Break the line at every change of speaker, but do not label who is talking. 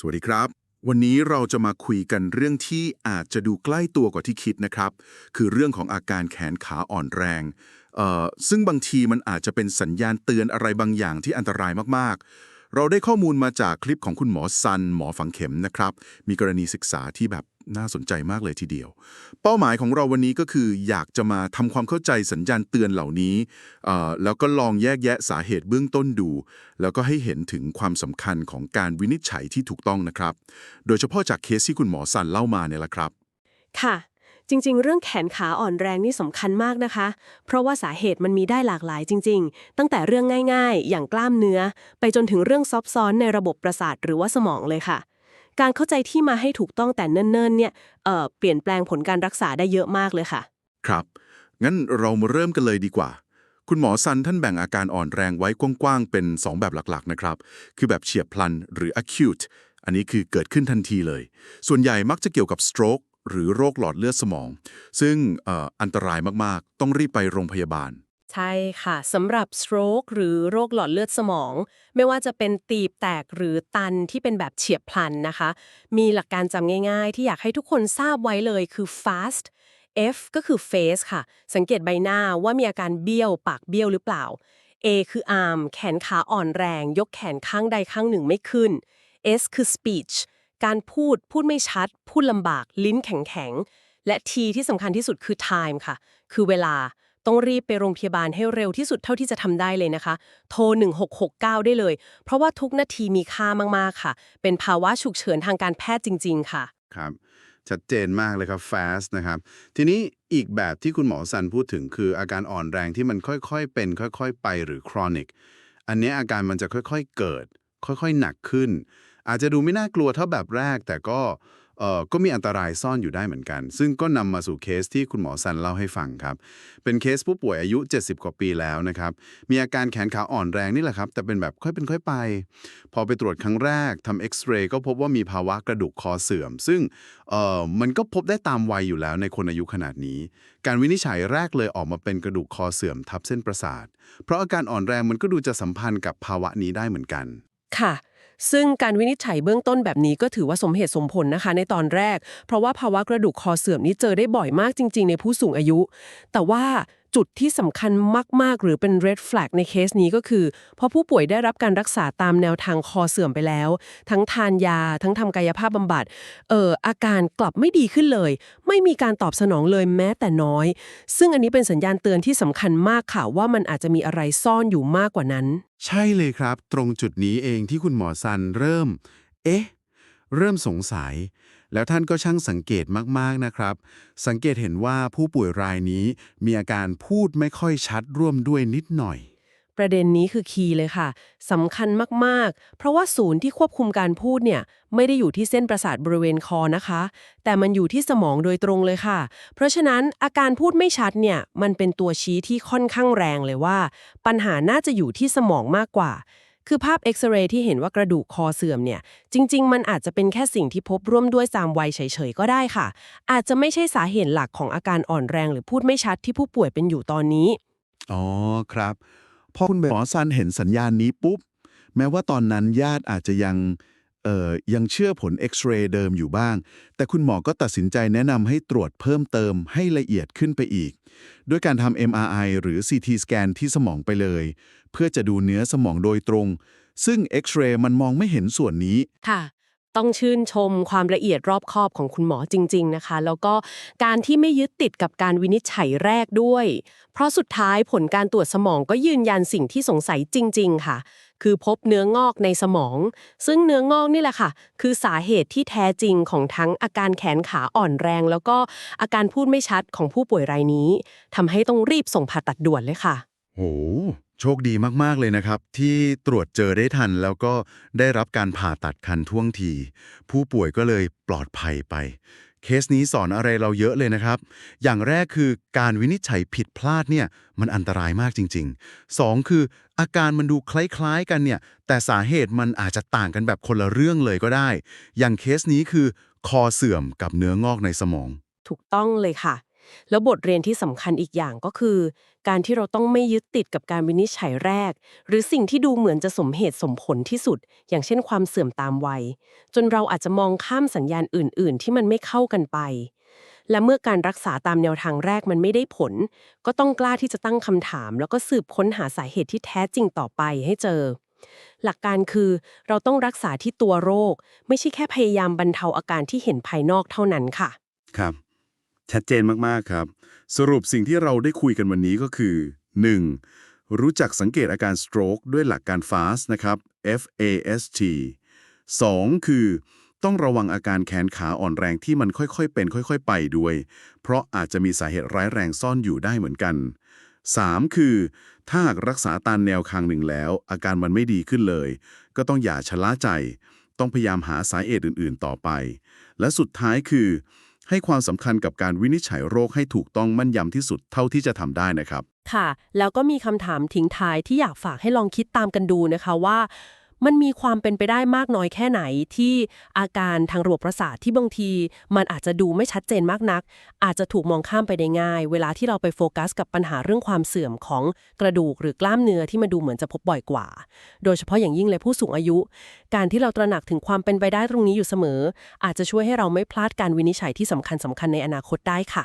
สวัสดีครับ วันนี้เราจะมาคุยกันเรื่องที่อาจจะดูใกล้ตัวกว่าที่คิดนะครับ คือเรื่องของอาการแขนขาอ่อนแรงเอ่อซึ่งบางทีมันอาจจะเป็นสัญญาณเตือนอะไรบางอย่างที่อันตรายมากๆ เราได้ข้อมูลมาจากคลิปของคุณหมอซันหมอฝังเข็มนะครับ มีกรณีศึกษาที่แบบ น่าสนใจมากเลยทีเดียว เป้าหมายของเราวันนี้ก็คือ อยากจะมาทำความเข้าใจสัญญาณเตือนเหล่านี้ แล้วก็ลองแยกแยะสาเหตุเบื้องต้นดู แล้วก็ให้เห็นถึงความสำคัญของการวินิจฉัยที่ถูกต้องนะครับ โดยเฉพาะจากเคสที่คุณหมอซันเล่ามาเนี่ยแหละครับ
ค่ะ จริง ๆ เรื่องแขนขาอ่อนแรงนี่สำคัญมากนะคะ เพราะว่าสาเหตุมันมีได้หลากหลายจริง ๆ ตั้งแต่เรื่องง่าย ๆ อย่างกล้ามเนื้อ ไปจนถึงเรื่องซับซ้อนในระบบประสาทหรือว่าสมองเลยค่ะ การเข้าใจที่มาให้ถูกต้องแต่เนิ่นๆเนี่ยเอ่อเปลี่ยนแปลงผลการรักษาได้เยอะมากเลยค่ะ
ครับ งั้นเรามาเริ่มกันเลยดีกว่า คุณหมอซันท่านแบ่งอาการอ่อนแรงไว้กว้างๆ เป็น 2 แบบหลักๆ นะครับ คือแบบเฉียบพลันหรือ acute อันนี้คือเกิดขึ้นทันทีเลย ส่วนใหญ่มักจะเกี่ยวกับ stroke หรือโรคหลอดเลือดสมอง ซึ่งเอ่ออันตรายมากๆ ต้องรีบไปโรงพยาบาล
ใช่ค่ะสำหรับ stroke หรือโรคหลอดเลือดสมอง ไม่ว่าจะเป็นตีบแตกหรือตันที่เป็นแบบเฉียบพลันนะคะ มีหลักการจำง่ายๆ ที่อยากให้ทุกคนทราบไว้เลยคือ fast F ก็คือ face ค่ะ สังเกตใบหน้าว่ามีอาการเบี้ยว ปากเบี้ยวหรือเปล่า A คือ arm แขนขาอ่อนแรง ยกแขนข้างใดข้างหนึ่งไม่ขึ้น S คือ speech การพูดพูดไม่ชัด พูดลำบากลิ้นแข็งๆ และ T ที่สำคัญที่สุดคือ time ค่ะ คือเวลา ต้องรีบไปโรงพยาบาลให้เร็วที่สุดเท่าที่จะทำได้เลยนะคะ โทร 1669 ได้เลย เพราะว่าทุกนาทีมีค่ามากๆค่ะ เป็นภาวะฉุกเฉินทางการแพทย์จริง ๆ ค่ะ
ครับ ชัดเจนมากเลยครับ fast นะครับ ทีนี้อีกแบบที่คุณหมอซันพูดถึงคืออาการอ่อนแรงที่มันค่อยๆ เป็น ค่อย ๆ ไปหรือ chronic อันนี้อาการมันจะค่อยๆ เกิด ค่อยๆ หนักขึ้น อาจจะดูไม่น่ากลัวเท่าแบบแรก แต่ก็เอ่อก็มีอันตรายซ่อนอยู่ได้เหมือนกัน ซึ่งก็นำมาสู่เคสที่คุณหมอซันเล่าให้ฟังครับ เป็นเคสผู้ป่วยอายุ 70 กว่าปีแล้วนะครับ มีอาการแขนขาอ่อนแรงนี่แหละครับ แต่เป็นแบบค่อยเป็นค่อยไป พอไปตรวจครั้งแรกทำเอ็กซเรย์ก็พบว่ามีภาวะกระดูกคอเสื่อม ซึ่งเอ่อมันก็พบได้ตามวัยอยู่แล้วในคนอายุขนาดนี้ การวินิจฉัยแรกเลยออกมาเป็นกระดูกคอเสื่อมทับเส้นประสาท เพราะอาการอ่อนแรงมันก็ดูจะสัมพันธ์กับภาวะนี้ได้เหมือนกัน
ค่ะ ซึ่งการวินิจฉัยเบื้องต้นแบบนี้ก็ถือว่าสมเหตุสมผลนะคะในตอนแรก เพราะว่าภาวะกระดูกคอเสื่อมนี้เจอได้บ่อยมากจริง ๆ ในผู้สูงอายุ แต่ว่าจุดที่สำคัญมาก ๆ หรือเป็น red flag ในเคสนี้ก็คือ พอผู้ป่วยได้รับการรักษาตามแนวทางคอเสื่อมไปแล้ว ทั้งทานยา ทั้งทำกายภาพบำบัดเอ่ออาการกลับไม่ดีขึ้นเลย ไม่มีการตอบสนองเลยแม้แต่น้อย ซึ่งอันนี้เป็นสัญญาณเตือนที่สำคัญมากค่ะว่ามันอาจจะมีอะไรซ่อนอยู่มากกว่านั้น
ใช่เลยครับ ตรงจุดนี้เองที่คุณหมอซันเริ่ม เอ๊ะ เริ่มสงสัย แล้วท่านก็ช่างสังเกตมาก ๆ นะครับ สังเกตเห็นว่าผู้ป่วยรายนี้มีอาการพูดไม่ค่อยชัดร่วมด้วยนิดหน่อย
ประเด็นนี้คือคีย์เลยค่ะสำคัญมาก ๆ เพราะว่าศูนย์ที่ควบคุมการพูดเนี่ย ไม่ได้อยู่ที่เส้นประสาทบริเวณคอนะคะ แต่มันอยู่ที่สมองโดยตรงเลยค่ะ เพราะฉะนั้นอาการพูดไม่ชัดเนี่ยมันเป็นตัวชี้ที่ค่อนข้างแรงเลยว่า ปัญหาน่าจะอยู่ที่สมองมากกว่า คือภาพเอ็กซเรย์ที่เห็นว่ากระดูกคอเสื่อมเนี่ย จริง ๆ มันอาจจะเป็นแค่สิ่งที่พบร่วมด้วยตามวัยเฉยๆ ก็ได้ค่ะ อาจจะไม่ใช่สาเหตุหลักของอาการอ่อนแรงหรือพูดไม่ชัดที่ผู้ป่วยเป็นอยู่ตอนนี้
อ๋อครับพอคุณหมอซันเห็นสัญญาณนี้ปุ๊บ แม้ว่าตอนนั้นญาติอาจจะยัง เอ่อยังเชื่อผลเอ็กซเรย์เดิมอยู่บ้าง แต่คุณหมอก็ตัดสินใจแนะนำให้ตรวจเพิ่มเติมให้ละเอียดขึ้นไปอีก ด้วยการทำ MRI หรือ CT สแกนที่สมองไปเลย เพื่อจะดูเนื้อสมองโดยตรง ซึ่งเอ็กซเรย์มันมองไม่เห็นส่วนนี้
ค่ะ ต้องชื่นชมความละเอียดรอบคอบของคุณหมอจริง ๆนะคะ แล้วก็การที่ไม่ยึดติดกับการวินิจฉัยแรกด้วย เพราะสุดท้ายผลการตรวจสมองก็ยืนยันสิ่งที่สงสัยจริง ๆ ค่ะ คือพบเนื้องอกในสมอง ซึ่งเนื้องอกนี่แหละค่ะ คือสาเหตุที่แท้จริงของทั้งอาการแขนขาอ่อนแรง แล้วก็อาการพูดไม่ชัดของผู้ป่วยรายนี้ทำให้ต้องรีบส่งผ่าตัดด่วนเลยค่ะ
โห โชคดีมาก ๆ เลยนะครับ ที่ตรวจเจอได้ทัน แล้วก็ได้รับการผ่าตัดทันท่วงที ผู้ป่วยก็เลยปลอดภัยไป เคสนี้สอนอะไรเราเยอะเลยนะครับ อย่างแรกคือการวินิจฉัยผิดพลาดเนี่ยมันอันตรายมากจริง ๆ 2 คืออาการมันดูคล้ายๆกันเนี่ยแต่สาเหตุมันอาจจะต่างกันแบบคนละเรื่องเลยก็ได้ อย่างเคสนี้คือ คอเสื่อมกับเนื้องอกในสมอง
ถูกต้องเลยค่ะ แล้วบทเรียนที่สำคัญอีกอย่างก็คือ การที่เราต้องไม่ยึดติดกับการวินิจฉัยแรก หรือสิ่งที่ดูเหมือนจะสมเหตุสมผลที่สุด อย่างเช่นความเสื่อมตามวัย จนเราอาจจะมองข้ามสัญญาณอื่น ๆ ที่มันไม่เข้ากันไป และเมื่อการรักษาตามแนวทางแรกมันไม่ได้ผล ก็ต้องกล้าที่จะตั้งคำถาม แล้วก็สืบค้นหาสาเหตุที่แท้จริงต่อไปให้เจอหลักการคือเราต้องรักษาที่ตัวโรค ไม่ใช่แค่พยายามบรรเทาอาการที่เห็นภายนอกเท่านั้นค่ะ
ครับ ชัดเจนมากๆครับ สรุปสิ่งที่เราได้คุยกันวันนี้ก็คือ 1. รู้จักสังเกตอาการ stroke ด้วยหลักการ FAST นะครับ F A S T 2. คือ ต้องระวังอาการแขนขาอ่อนแรงที่มันค่อยๆ เป็นค่อยๆ ไปด้วย เพราะอาจจะมีสาเหตุร้ายแรงซ่อนอยู่ได้เหมือนกัน 3. คือ ถ้าหากรักษาตามแนวทางหนึ่งแล้ว อาการมันไม่ดีขึ้นเลย ก็ต้องอย่าชะล่าใจ ต้องพยายามหาสาเหตุอื่นๆ ต่อไป และสุดท้ายคือ ให้ความสำคัญกับการวินิจฉัยโรคให้ถูกต้องมั่นยำที่สุดเท่าที่จะทำได้นะครับ
ค่ะ แล้วก็มีคำถามทิ้งท้ายที่อยากฝากให้ลองคิดตามกันดูนะคะว่า มันมีความเป็นไปได้มากน้อยแค่ไหนที่อาการทางระบบประสาทที่บางที มันอาจจะดูไม่ชัดเจนมากนัก อาจจะถูกมองข้ามไปได้ง่าย เวลาที่เราไปโฟกัสกับปัญหาเรื่องความเสื่อมของกระดูกหรือกล้ามเนื้อที่มันดูเหมือนจะพบบ่อยกว่า โดยเฉพาะอย่างยิ่งเลยผู้สูงอายุ การที่เราตระหนักถึงความเป็นไปได้ตรงนี้อยู่เสมอ อาจจะช่วยให้เราไม่พลาดการวินิจฉัยที่สำคัญสำคัญในอนาคตได้ค่ะ